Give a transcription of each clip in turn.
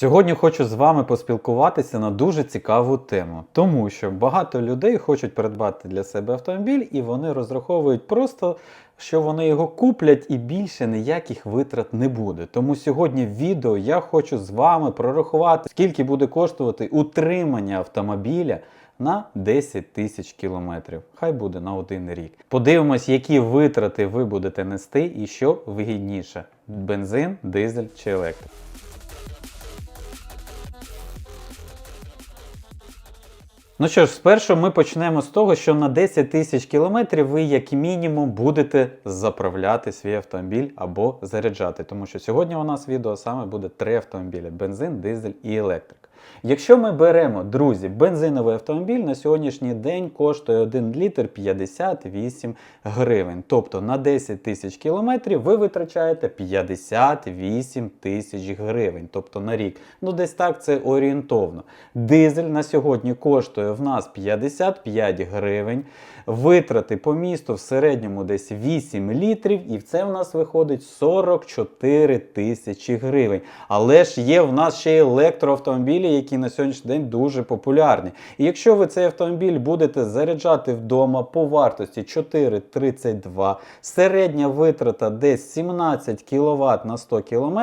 Сьогодні хочу з вами поспілкуватися на дуже цікаву тему, тому що багато людей хочуть придбати для себе автомобіль, і вони розраховують просто, що вони його куплять і більше ніяких витрат не буде. Тому сьогодні в відео я хочу з вами прорахувати, скільки буде коштувати утримання автомобіля. На 10 тисяч кілометрів. Хай буде на один рік. Подивимось, які витрати ви будете нести і що вигідніше: бензин, дизель чи електрик. Ну що ж, спершу ми почнемо з того, що на 10 тисяч кілометрів ви, як мінімум, будете заправляти свій автомобіль або заряджати. Тому що сьогодні у нас відео саме буде три автомобілі: бензин, дизель і електрик. Якщо ми беремо, друзі, бензиновий автомобіль на сьогоднішній день коштує 1 літр 58 гривень. Тобто на 10 тисяч кілометрів ви витрачаєте 58 тисяч гривень. Тобто на рік. Ну десь так це орієнтовно. Дизель на сьогодні коштує в нас 55 гривень. Витрати по місту в середньому десь 8 літрів, і в це в нас виходить 44 тисячі гривень. Але ж є в нас ще електроавтомобілі, які на сьогоднішній день дуже популярні. І якщо ви цей автомобіль будете заряджати вдома по вартості 4,32, середня витрата десь 17 кВт на 100 км,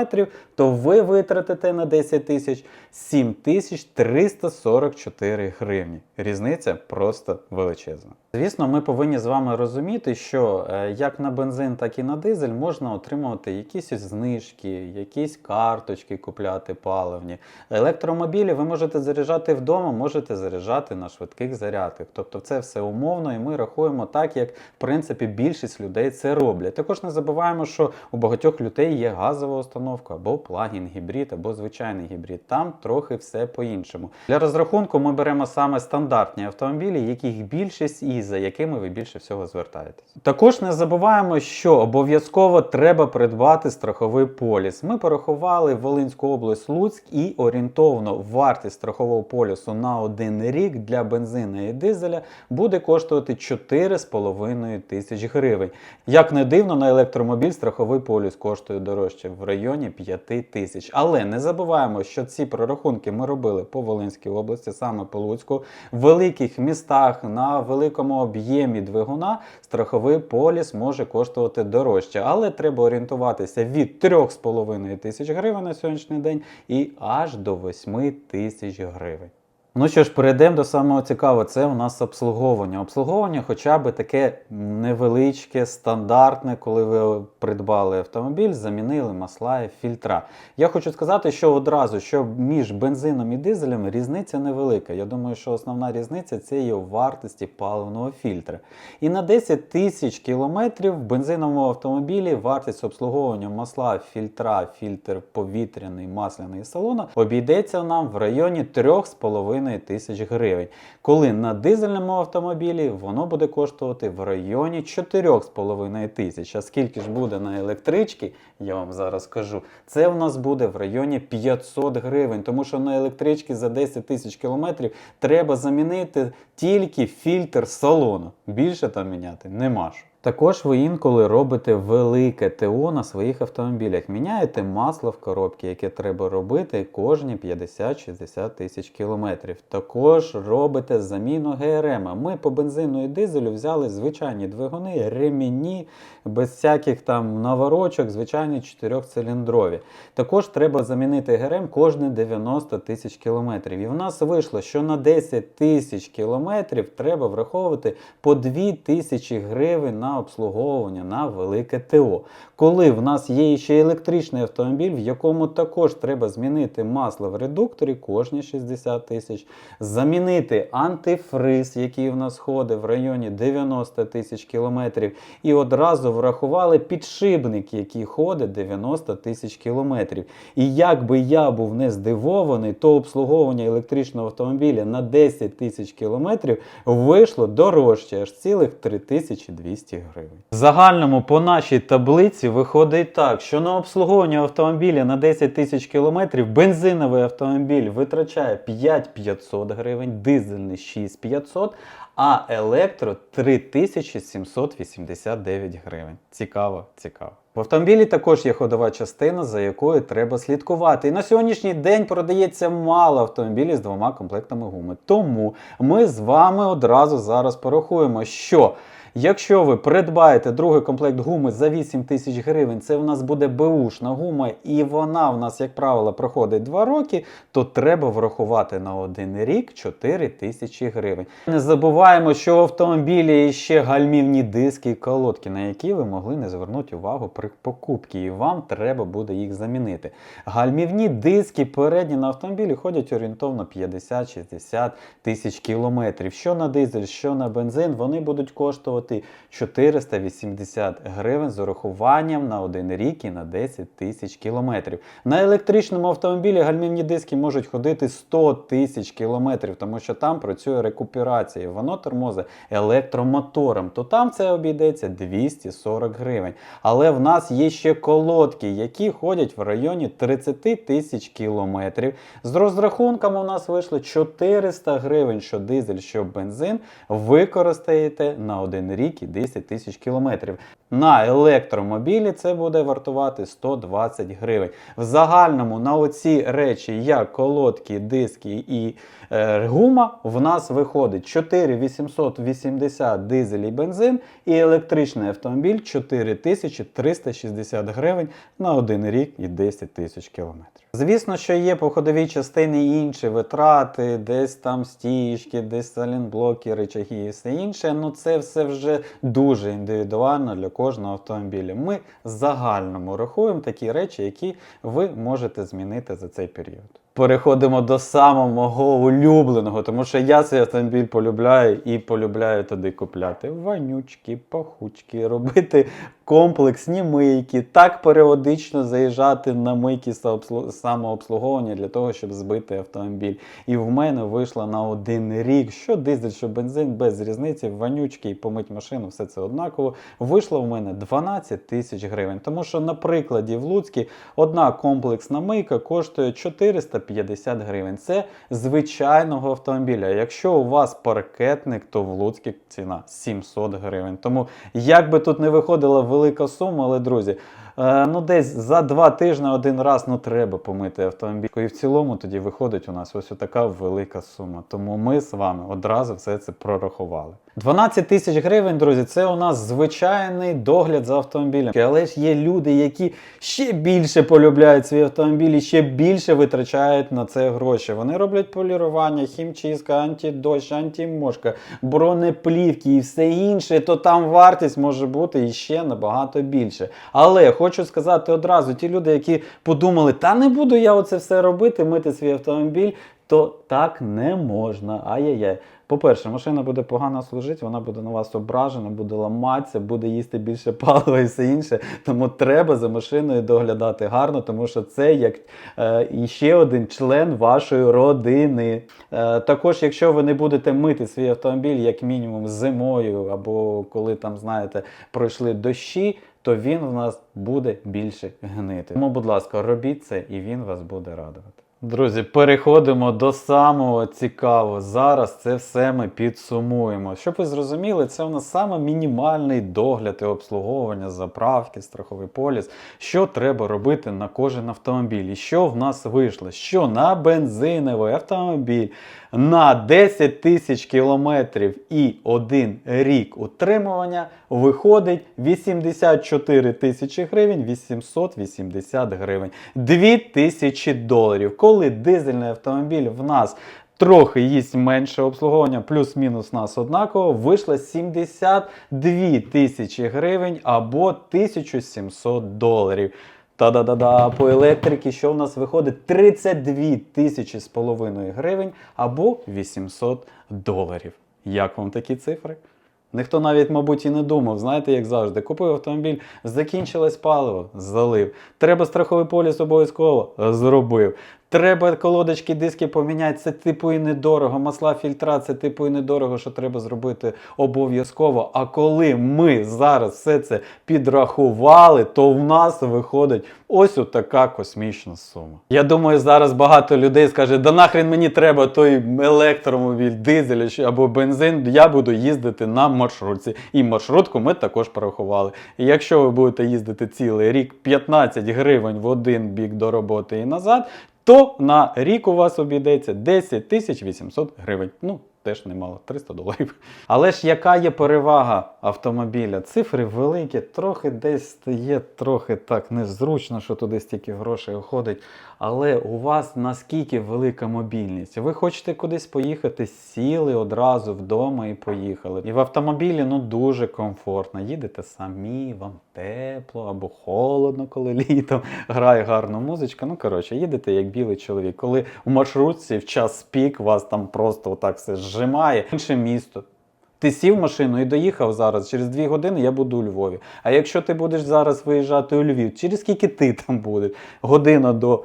то ви витратите на 10 тисяч 7344 гривні. Різниця просто величезна. Звісно, ми повинні з вами розуміти, що е, як на бензин, так і на дизель можна отримувати якісь знижки, якісь карточки купляти паливні. Електромобілі ви можете заряджати вдома, можете заряджати на швидких зарядках. Тобто це все умовно, і ми рахуємо так, як в принципі більшість людей це роблять. Також не забуваємо, що у багатьох людей є газова установка або плагін гібрид, або звичайний гібрид. Там трохи все по-іншому. Для розрахунку ми беремо саме стандартні автомобілі, яких більшість і за якими ви більше всього звертаєтесь. Також не забуваємо, що обов'язково треба придбати страховий поліс. Ми порахували Волинську область Луцьк і орієнтовно вартість страхового полісу на один рік для бензина і дизеля буде коштувати 4,5 тисяч гривень. Як не дивно, на електромобіль страховий поліс коштує дорожче в районі 5 тисяч. Але не забуваємо, що ці прорахунки ми робили по Волинській області, саме по Луцьку, в великих містах на великому об'ємі двигуна страховий поліс може коштувати дорожче, але треба орієнтуватися від 3,5 тисяч гривень на сьогоднішній день і аж до 8 тисяч гривень. Ну що ж, перейдемо до самого цікавого, це у нас обслуговування. Обслуговування хоча б таке невеличке, стандартне, коли ви придбали автомобіль, замінили масла і фільтра. Я хочу сказати, що одразу, що між бензином і дизелем різниця невелика. Я думаю, що основна різниця це є у вартості паливного фільтра. І на 10 тисяч кілометрів в бензиновому автомобілі вартість обслуговування масла, фільтра, фільтр повітряний, масляний і салона обійдеться нам в районі 3,5 тисяч гривень. Коли на дизельному автомобілі воно буде коштувати в районі 4,5 тисяч. А скільки ж буде на електричці, я вам зараз скажу, це в нас буде в районі 500 гривень. Тому що на електричці за 10 тисяч кілометрів треба замінити тільки фільтр салону. Більше там міняти нема що. Також ви інколи робите велике ТО на своїх автомобілях. Міняєте масло в коробці, яке треба робити кожні 50-60 тисяч кілометрів. Також робите заміну ГРМ. Ми по бензину і дизелю взяли звичайні двигуни, ремінні, без всяких там наворочок, звичайні 4-циліндрові. Також треба замінити ГРМ кожні 90 тисяч кілометрів. І в нас вийшло, що на 10 тисяч кілометрів треба враховувати по 2 тисячі гривень на обслуговування на велике ТО. Коли в нас є ще електричний автомобіль, в якому також треба змінити масло в редукторі кожні 60 тисяч, замінити антифриз, який в нас ходить в районі 90 тисяч кілометрів, і одразу врахували підшипник, який ходить 90 тисяч кілометрів. І як би я був не здивований, то обслуговування електричного автомобіля на 10 тисяч кілометрів вийшло дорожче, аж цілих 3200 гривень. В загальному по нашій таблиці виходить так, що на обслуговування автомобіля на 10 тисяч кілометрів бензиновий автомобіль витрачає 5500 гривень, дизельний 6500, а електро 3789 гривень. Цікаво, цікаво. В автомобілі також є ходова частина, за якою треба слідкувати. І на сьогоднішній день продається мало автомобілів з двома комплектами гуми. Тому ми з вами одразу зараз порахуємо, що. Якщо ви придбаєте другий комплект гуми за 8 тисяч гривень, це в нас буде беушна гума, і вона в нас, як правило, проходить 2 роки, то треба врахувати на один рік 4 тисячі гривень. Не забуваємо, що в автомобілі ще гальмівні диски і колодки, на які ви могли не звернути увагу при покупці, і вам треба буде їх замінити. Гальмівні диски передні на автомобілі ходять орієнтовно 50-60 тисяч кілометрів. Що на дизель, що на бензин, вони будуть коштувати 480 гривень з урахуванням на один рік і на 10 тисяч кілометрів. На електричному автомобілі гальмівні диски можуть ходити 100 тисяч кілометрів, тому що там працює рекуперація. Воно тормозить електромотором, то там це обійдеться 240 гривень. Але в нас є ще колодки, які ходять в районі 30 тисяч кілометрів. З розрахунками у нас вийшло 400 гривень, що дизель, що бензин, використаєте на один рік і 10 тисяч кілометрів. На електромобілі це буде вартувати 120 гривень. В загальному на оці речі, як колодки, диски і е, гума, в нас виходить 4880 дизель і бензин, і електричний автомобіль 4360 гривень на один рік і 10 тисяч кілометрів. Звісно, що є по ходовій частині інші витрати, десь там стіжки, десь салінблоки, речаги і все інше. Ну це все вже дуже індивідуально для кожного автомобіля. Ми загальному рахуємо такі речі, які ви можете змінити за цей період. Переходимо до самого мого улюбленого, тому що я цей автомобіль полюбляю і полюбляю туди купляти ванючки, пахучки, робити комплексні мийки, так періодично заїжджати на мийки самообслуговування для того, щоб збити автомобіль. І в мене вийшло на один рік, що дизель, що бензин, без різниці, ванючки і помить машину, все це однаково. Вийшло в мене 12 тисяч гривень. Тому що, на прикладі в Луцькі одна комплексна мийка коштує 450 гривень. Це звичайного автомобіля. Якщо у вас паркетник, то в Луцькі ціна 700 гривень. Тому як би тут не виходила велика сума, але друзі. е, Ну, десь за два тижні один раз ну треба помити автомобіль. І в цілому тоді виходить у нас ось така велика сума. Тому ми з вами одразу все це прорахували. 12 тисяч гривень, друзі, це у нас звичайний догляд за автомобілем. Але ж є люди, які ще більше полюбляють свій автомобіль і ще більше витрачають на це гроші. Вони роблять полірування, хімчистка, антидощ, антимошка, бронеплівки і все інше, то там вартість може бути іще набагато більше. Але хочу сказати одразу: ті люди, які подумали, та не буду я оце все робити, мити свій автомобіль, то так не можна. Ай-яй-яй. По-перше, машина буде погано служити, вона буде на вас ображена, буде ламатися, буде їсти більше палива і все інше. Тому треба за машиною доглядати гарно, тому що це як е, іще один член вашої родини. Е, також, якщо ви не будете мити свій автомобіль, як мінімум зимою, або коли там, знаєте, пройшли дощі, то він в нас буде більше гнити. Тому, будь ласка, робіть це, і він вас буде радувати. Друзі, переходимо до самого цікавого. Зараз це все ми підсумуємо. Щоб ви зрозуміли, це у нас саме мінімальний догляд і обслуговування, заправки, страховий поліс. Що треба робити на кожен автомобіль? І що в нас вийшло? Що на бензиновий автомобіль на 10 тисяч кілометрів і один рік утримування виходить 84 тисячі гривень, 880 гривень, 2 тисячі доларів. Коли дизельний автомобіль в нас трохи їсть менше обслуговування, плюс-мінус нас однаково, вийшло 72 тисячі гривень або 1700 доларів. Та-да-да-да, по електрики, що в нас виходить 32 тисячі з половиною гривень або 800 доларів. Як вам такі цифри? Ніхто навіть, мабуть, і не думав, знаєте, як завжди. Купив автомобіль, закінчилось паливо, залив. Треба страховий поліс обов'язково зробив. Треба колодочки, диски поміняти, це типу і недорого. Масла фільтра, це типу і недорого, що треба зробити обов'язково. А коли ми зараз все це підрахували, то в нас виходить ось така космічна сума. Я думаю, зараз багато людей скаже: да нахрен мені треба той електромобіль, дизель або бензин. Я буду їздити на маршрутці. І маршрутку ми також порахували. І якщо ви будете їздити цілий рік 15 гривень в один бік до роботи і назад, то на рік у вас обійдеться 10 тисяч 800 гривень. Ну, теж немало, 300 доларів. Але ж яка є перевага автомобіля? Цифри великі, трохи десь стає трохи так незручно, що туди стільки грошей уходить. Але у вас наскільки велика мобільність? Ви хочете кудись поїхати, сіли одразу вдома і поїхали. І в автомобілі ну дуже комфортно. Їдете самі, вам тепло або холодно, коли літом грає гарна музичка. Ну коротше, їдете як білий чоловік. Коли в маршрутці в час пік вас там просто отак все зжимає. Інше місто. Ти сів в машину і доїхав зараз. Через дві години я буду у Львові. А якщо ти будеш зараз виїжджати у Львів, через скільки ти там будеш? Година до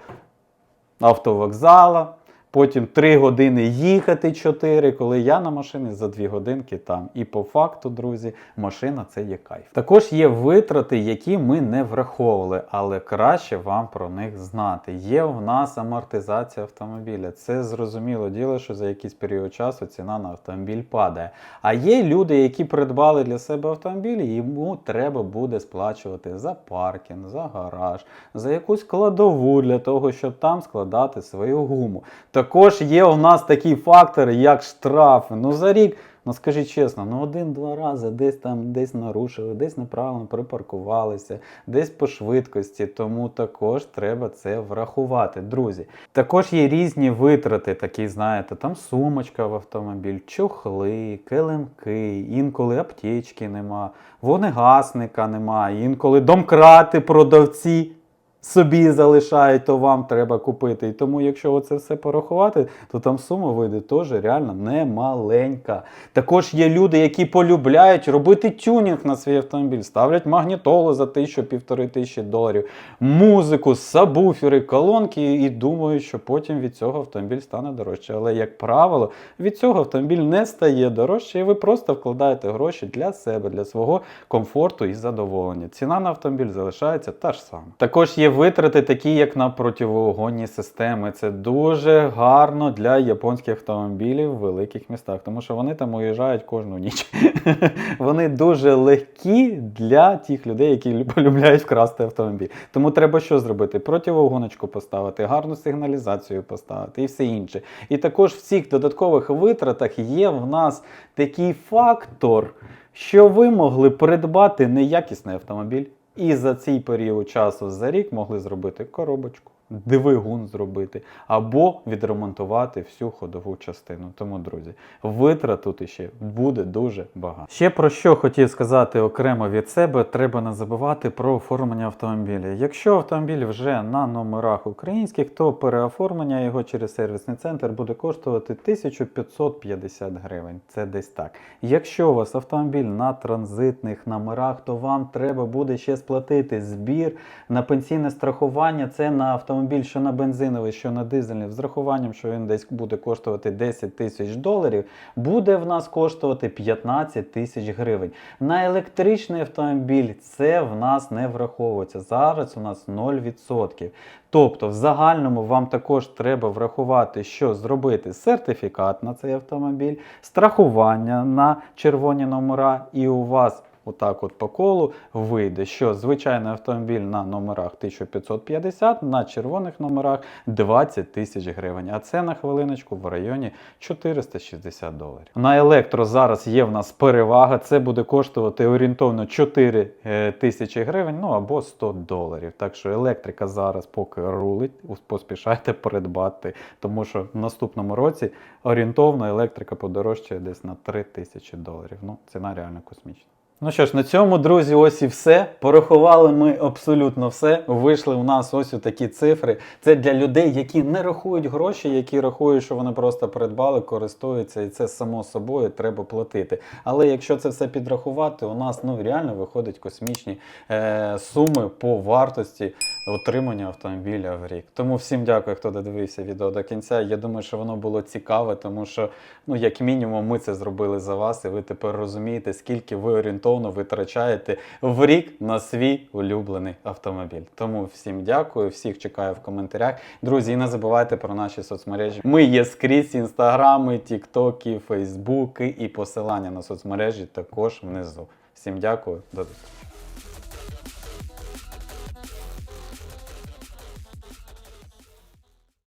автовокзала, потім 3 години їхати 4, коли я на машині за 2 годинки там. І по факту, друзі, машина це є кайф. Також є витрати, які ми не враховували, але краще вам про них знати. Є в нас амортизація автомобіля. Це зрозуміло діло, що за якийсь період часу ціна на автомобіль падає. А є люди, які придбали для себе автомобіль, і йому треба буде сплачувати за паркінг, за гараж, за якусь кладову для того, щоб там складати свою гуму. Також є у нас такі фактори, як штрафи. Ну за рік, ну скажіть чесно, ну один-два рази десь там десь нарушили, десь неправильно припаркувалися, десь по швидкості. Тому також треба це врахувати, друзі. Також є різні витрати, такі, знаєте, там сумочка в автомобіль, чохли, килимки, інколи аптечки нема, вогнегасника нема, інколи домкрати продавці собі залишають, то вам треба купити. І тому, якщо оце все порахувати, то там сума вийде теж реально немаленька. Також є люди, які полюбляють робити тюнінг на свій автомобіль, ставлять магнітолу за тисячу півтори тисячі доларів, музику, сабвуфери, колонки, і думають, що потім від цього автомобіль стане дорожче. Але, як правило, від цього автомобіль не стає дорожче, і ви просто вкладаєте гроші для себе, для свого комфорту і задоволення. Ціна на автомобіль залишається та ж сама. Також є витрати, такі як на противогонні системи. Це дуже гарно для японських автомобілів в великих містах, тому що вони там уїжджають кожну ніч. Вони дуже легкі для тих людей, які полюбляють вкрасти автомобіль. Тому треба що зробити? Противогоночку поставити, гарну сигналізацію поставити і все інше. І також в цих додаткових витратах є в нас такий фактор, що ви могли придбати неякісний автомобіль. І за цей період часу за рік могли зробити коробочку, двигун зробити або відремонтувати всю ходову частину. Тому, друзі, витрат тут іще буде дуже багато. Ще про що хотів сказати окремо від себе, треба не забувати про оформлення автомобіля. Якщо автомобіль вже на номерах українських, то переоформлення його через сервісний центр буде коштувати 1550 гривень. Це десь так. Якщо у вас автомобіль на транзитних номерах, то вам треба буде ще сплатити збір на пенсійне страхування. Це на автомобіль, що на бензиновий, що на дизельний, з рахуванням, що він десь буде коштувати 10 тисяч доларів, буде в нас коштувати 15 тисяч гривень. На електричний автомобіль це в нас не враховується. Зараз у нас 0%. Тобто, в загальному вам також треба врахувати, що зробити сертифікат на цей автомобіль, страхування на червоні номера, і у вас отак от по колу вийде, що звичайний автомобіль на номерах 1550, на червоних номерах 20 тисяч гривень. А це на хвилиночку в районі 460 доларів. На електро зараз є в нас перевага. Це буде коштувати орієнтовно 4 е, тисячі гривень, ну або 100 доларів. Так що електрика зараз поки рулить, поспішайте придбати, тому що в наступному році орієнтовно електрика подорожчає десь на 3 тисячі доларів. Ну, ціна реально космічна. Ну що ж, на цьому, друзі, ось і все. Порахували ми абсолютно все. Вийшли у нас ось такі цифри. Це для людей, які не рахують гроші, які рахують, що вони просто придбали, користуються, і це само собою треба платити. Але якщо це все підрахувати, у нас ну реально виходять космічні е, суми по вартості утримання автомобіля в рік. Тому всім дякую, хто додивився відео до кінця. Я думаю, що воно було цікаве, тому що, ну, як мінімум, ми це зробили за вас, і ви тепер розумієте, скільки ви орієнтовно витрачаєте в рік на свій улюблений автомобіль. Тому всім дякую, всіх чекаю в коментарях. Друзі, і не забувайте про наші соцмережі. Ми є скрізь інстаграми, тіктоки, фейсбуки і посилання на соцмережі також внизу. Всім дякую, до зустрічі.